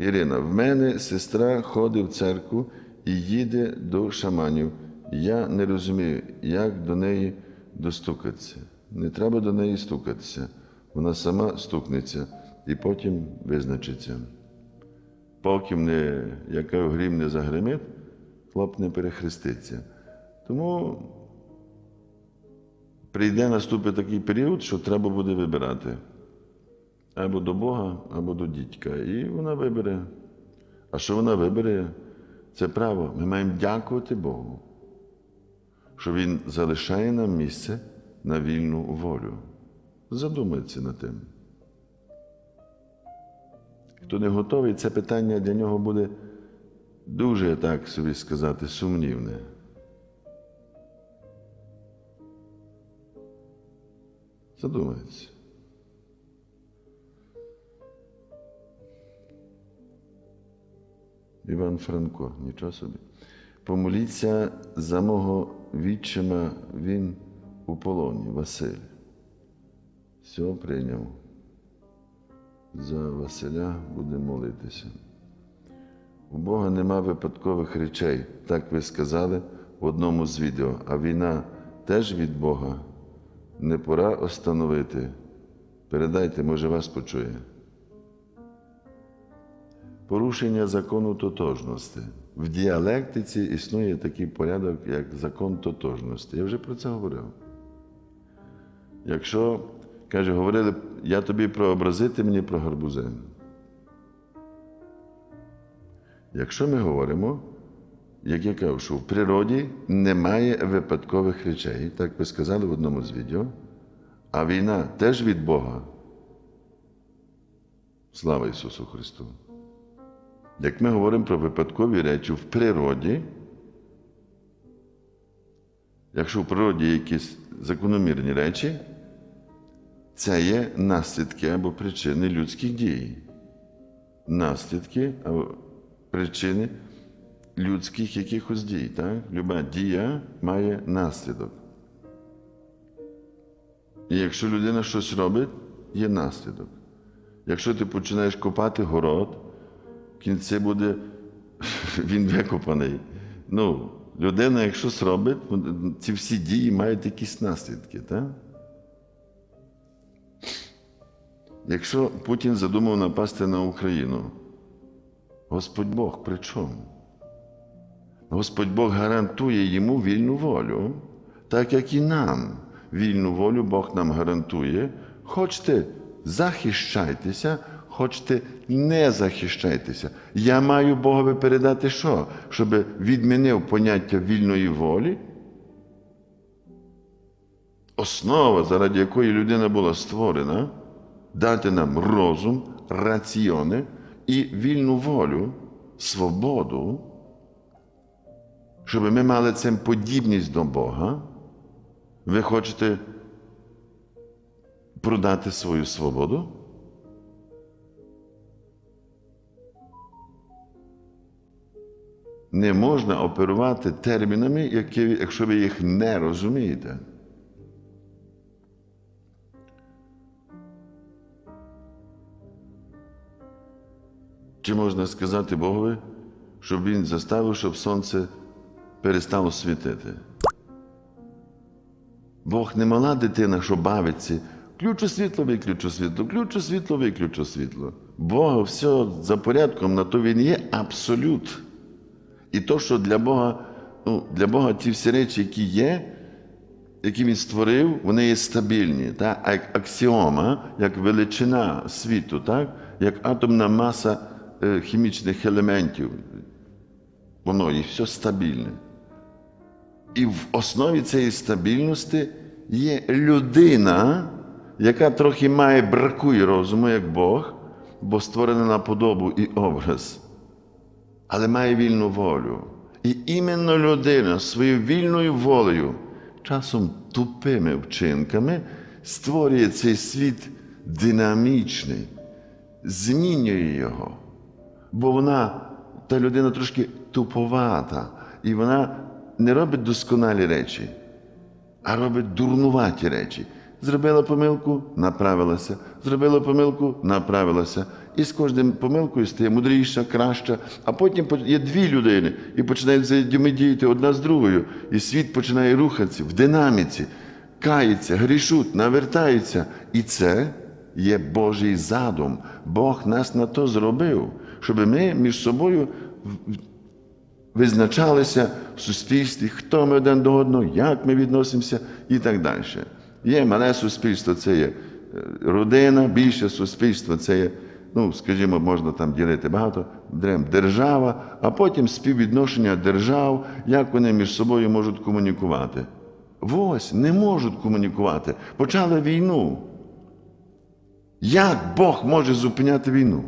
Ірина, в мене сестра ходить в церкву і їде до шаманів. Я не розумію, як до неї достукатися. Не треба до неї стукатися. Вона сама стукнеться і потім визначиться. Поки не, яка грім не загримить, хлоп не перехреститься. Тому прийде наступить такий період, що треба буде вибирати або до Бога, або до дідька. І вона вибере. А що вона вибере, це право. Ми маємо дякувати Богу, що Він залишає нам місце на вільну волю. Задумайтеся над тим. Хто не готовий, це питання для нього буде дуже, так собі сказати, сумнівне. Задумайтеся. Іван Франко, нічого собі. Помоліться за мого відчима, він у полоні, Василь. Все прийняв. За Василя буде молитися. У Бога нема випадкових речей, так ви сказали в одному з відео, а війна теж від Бога. Не пора остановити. Передайте, може, вас почує. Порушення закону тотожності. В діалектиці існує такий порядок, як закон тотожності. Я вже про це говорив. Якщо, каже, говорили, я тобі прообразити мені про гарбузи. Якщо ми говоримо, як я кажу, що в природі немає випадкових речей, так ви сказали в одному з відео, а війна теж від Бога. Слава Ісусу Христу! Як ми говоримо про випадкові речі в природі, якщо в природі якісь закономірні речі, це є наслідки або причини людських дій. Наслідки або причини людських якихось дій. Так? Люба дія має наслідок. І якщо людина щось робить, є наслідок. Якщо ти починаєш копати город, в кінці буде він викопаний. Ну, людина, якщо зробить, ці всі дії мають якісь наслідки. Так? Якщо Путін задумав напасти на Україну, Господь Бог при чому? Господь Бог гарантує йому вільну волю, так як і нам. Вільну волю Бог нам гарантує. Хочете, захищайтеся, хочете, не захищайтеся. Я маю Богові передати що? Щоб відмінив поняття вільної волі. Основа, заради якої людина була створена, дати нам розум, раціони і вільну волю, свободу, щоб ми мали цим подібність до Бога. Ви хочете продати свою свободу? Не можна оперувати термінами, які, якщо ви їх не розумієте. Чи можна сказати Богові, щоб він заставив, щоб сонце перестало світити? Бог не мала дитина, що бавиться. Включу світло, виключу світло, включу світло, виключу світло. Бога все за порядком, на то він є абсолют. І то, що для Бога, ну, для Бога ті всі речі, які є, які він створив, вони є стабільні. А як аксіома, як величина світу, так? як атомна маса е, хімічних елементів, воно є все стабільне. І в основі цієї стабільності є людина, яка трохи має бракує розуму, як Бог, бо створена на подобу і образ, але має вільну волю. І іменно людина своєю вільною волею, часом тупими вчинками, створює цей світ динамічний, змінює його. Бо вона, та людина трошки туповата, і вона не робить досконалі речі, а робить дурнуваті речі. Зробила помилку, направилася, зробила помилку, направилася. І з кожним помилкою стає мудріша, краща, а потім є дві людини, і починають взаємодіяти одна з другою, і світ починає рухатися в динаміці, каються, грішуть, навертаються. І це є Божий задум. Бог нас на то зробив, щоб ми між собою визначалися в суспільстві, хто ми один до одного, як ми відносимося і так далі. Є мале суспільство, це є е, родина, більше суспільство, це є, ну, скажімо, можна там ділити багато, дрем держава, а потім співвідношення держав, як вони між собою можуть комунікувати. Ось не можуть комунікувати. Почали війну. Як Бог може зупиняти війну?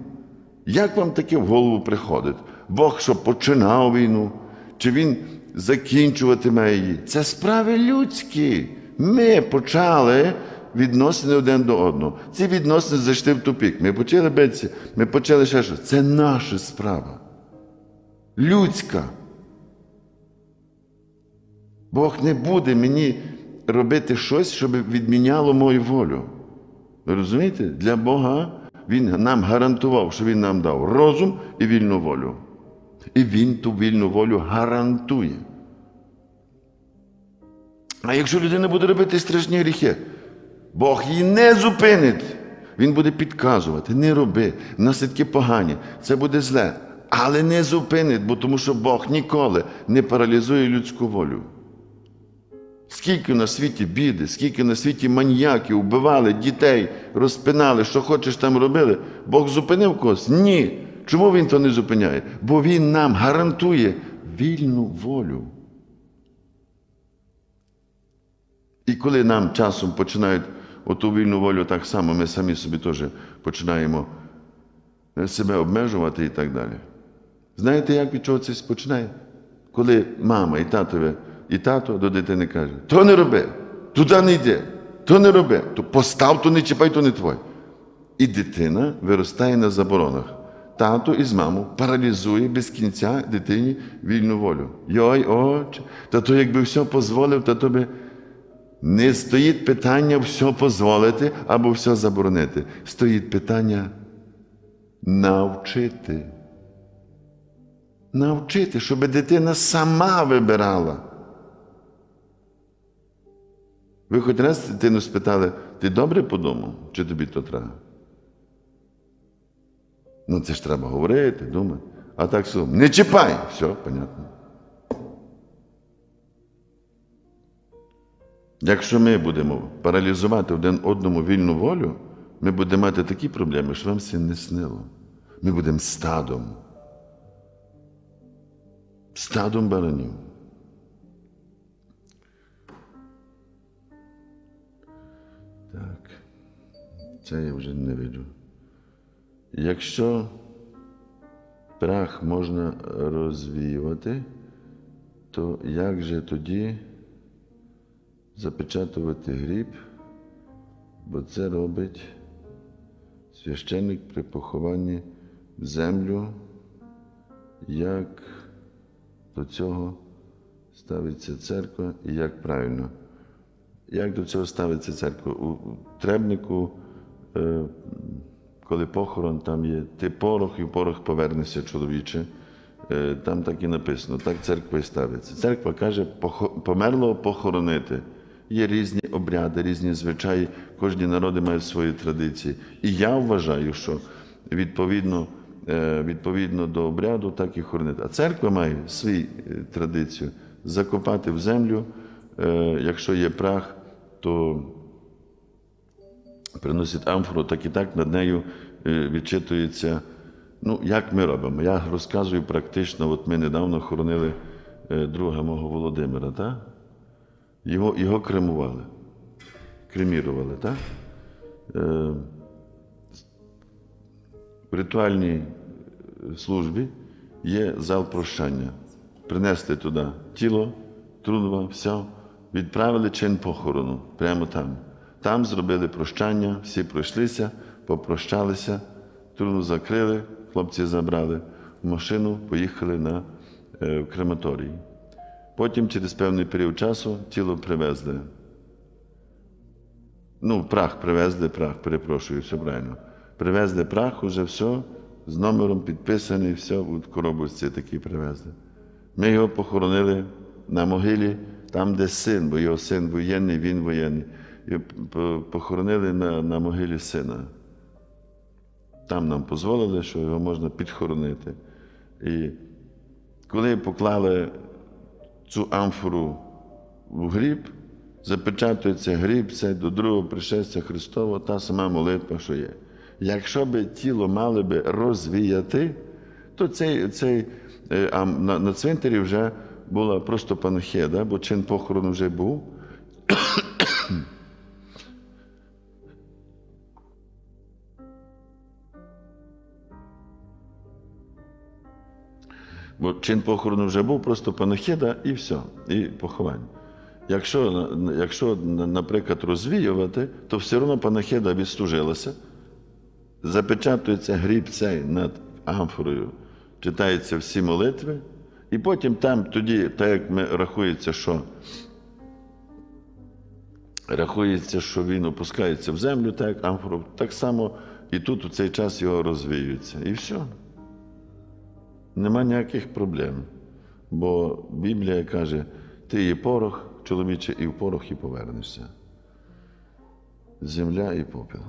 Як вам таке в голову приходить? Бог що починав війну, чи він закінчуватиме її? Це справи людські. Ми почали відносини один до одного. Ці відносини зайшли в тупік. Ми почали битися, ми почали ще щось. Це наша справа. Людська. Бог не буде мені робити щось, щоб відміняло мою волю. Ви розумієте? Для Бога Він нам гарантував, що Він нам дав розум і вільну волю. І Він ту вільну волю гарантує. А якщо людина буде робити страшні гріхи, Бог її не зупинить. Він буде підказувати, не роби, наслідки погані, це буде зле. Але не зупинить, бо тому що Бог ніколи не паралізує людську волю. Скільки на світі біди, скільки на світі маньяків вбивали дітей, розпинали, що хочеш там робили. Бог зупинив когось? Ні. Чому він то не зупиняє? Бо він нам гарантує вільну волю. І коли нам часом починають оту вільну волю так само, ми самі собі теж починаємо себе обмежувати і так далі. Знаєте, як від чого це починає? Коли мама і татове, і тато до дитини каже, то не роби, туди не йди, то не роби, то постав, то не чіпай, то не твоє. І дитина виростає на заборонах. Тато із мамою паралізує без кінця дитині вільну волю. Йой, оч, та то якби все дозволив, то тобі не стоїть питання все дозволити або все заборонити. Стоїть питання навчити. Навчити, щоб дитина сама вибирала. Ви хоч раз дитину спитали, ти добре подумав, чи тобі то треба? Ну, це ж треба говорити, думати. А так сум. Не чіпай! Все, понятно. Якщо ми будемо паралізувати один одному вільну волю, ми будемо мати такі проблеми, що вам це не снило. Ми будемо стадом. Стадом баранів. Так. Це я вже не виду. Якщо прах можна розвіювати, то як же тоді запечатувати гріб, бо це робить священник при похованні в землю, як до цього ставиться церква і як правильно. Як до цього ставиться церква? У требнику, е, коли похорон, там є ти порох і порох повернешся чоловіче. Е, Там так і написано, так церква і ставиться. Церква каже, «Похо- померлого похоронити. Є різні обряди, різні звичаї, кожні народи мають свої традиції. І я вважаю, що відповідно, е, відповідно до обряду, так і хоронити. А церква має свою традицію закопати в землю. Е, Якщо є прах, то приносять амфору, так і так над нею е, відчитується. Ну, як ми робимо? Я розказую практично, от ми недавно хоронили е, друга мого Володимира, так? Його, його кремували, кремірували, так? Е, в ритуальній службі є зал прощання. Принесли туди тіло, трунова, все, відправили чин похорону прямо там. Там зробили прощання, всі пройшлися, попрощалися, труну закрили, хлопці забрали в машину, поїхали на е, в крематорій. Потім, через певний період часу, тіло привезли. Ну, прах привезли, прах, перепрошую, все правильно. Привезли прах, уже все, з номером підписаний, все, в коробочці такі привезли. Ми його похоронили на могилі, там, де син, бо його син воєнний, він воєнний. І похоронили на, на могилі сина. Там нам дозволили, що його можна підхоронити. І коли поклали цю амфору в гріб, запечатується гріб, це до другого пришестя Христова, та сама молитва, що є. Якщо би тіло мали би розвіяти, то цей, цей, е, а на, на цвинтарі вже була просто панахія, бо чин похорону вже був. Бо чин похорону вже був, просто панахида і все, і поховання. Якщо, якщо, наприклад, розвіювати, то все одно панахида відслужилася, запечатується гріб цей над амфорою, читаються всі молитви, і потім там тоді, так як ми рахується, що рахується, що він опускається в землю, так як амфору, так само і тут у цей час його розвіюється. І все. Нема ніяких проблем. Бо Біблія каже, ти є порох, чоловіче, і в порох і повернешся. Земля і попіл.